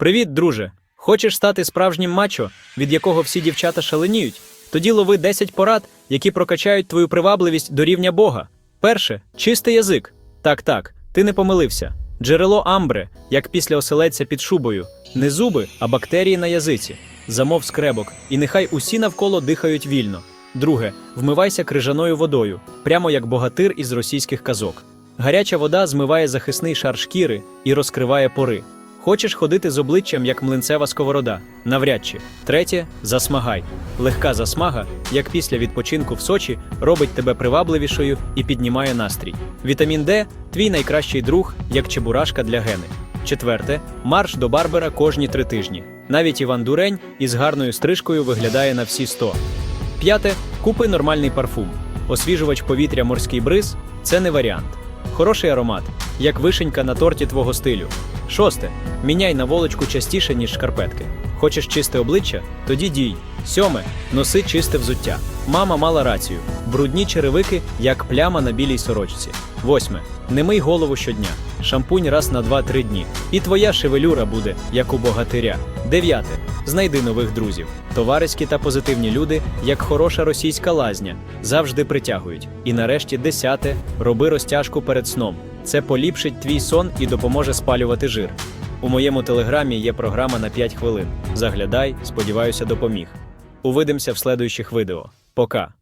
Привіт, друже! Хочеш стати справжнім мачо, від якого всі дівчата шаленіють? Тоді лови 10 порад, які прокачають твою привабливість до рівня Бога. Перше чистий язик. Так, так, ти не помилився. Джерело амбре, як після оселедця під шубою, не зуби, а бактерії на язиці. Замов скребок, і нехай усі навколо дихають вільно. Друге, вмивайся крижаною водою, прямо як богатир із російських казок. Гаряча вода змиває захисний шар шкіри і розкриває пори. Хочеш ходити з обличчям, як млинцева сковорода? Навряд чи. Третє засмагай. Легка засмага, як після відпочинку в Сочі, робить тебе привабливішою і піднімає настрій. Вітамін Д твій найкращий друг, як чебурашка для гени. Четверте марш до барбера кожні три тижні. Навіть Іван Дурень із гарною стрижкою виглядає на всі 100. П'яте купи нормальний парфум. Освіжувач повітря морський бриз це не варіант. Хороший аромат, як вишенька на торті твого стилю. Шосте. Міняй наволочку частіше, ніж шкарпетки. Хочеш чисте обличчя? Тоді дій. Сьоме. Носи чисте взуття. Мама мала рацію. Брудні черевики, як пляма на білій сорочці. Восьме. Не мий голову щодня. Шампунь раз на 2-3 дні. І твоя шевелюра буде, як у богатиря. Дев'яте. Знайди нових друзів. Товариські та позитивні люди, як хороша російська лазня, завжди притягують. І нарешті десяте. Роби розтяжку перед сном. Це поліпшить твій сон і допоможе спалювати жир. У моєму телеграмі є програма на 5 хвилин. Заглядай, сподіваюся, допоміг. Увидимося в следующих відео. Пока.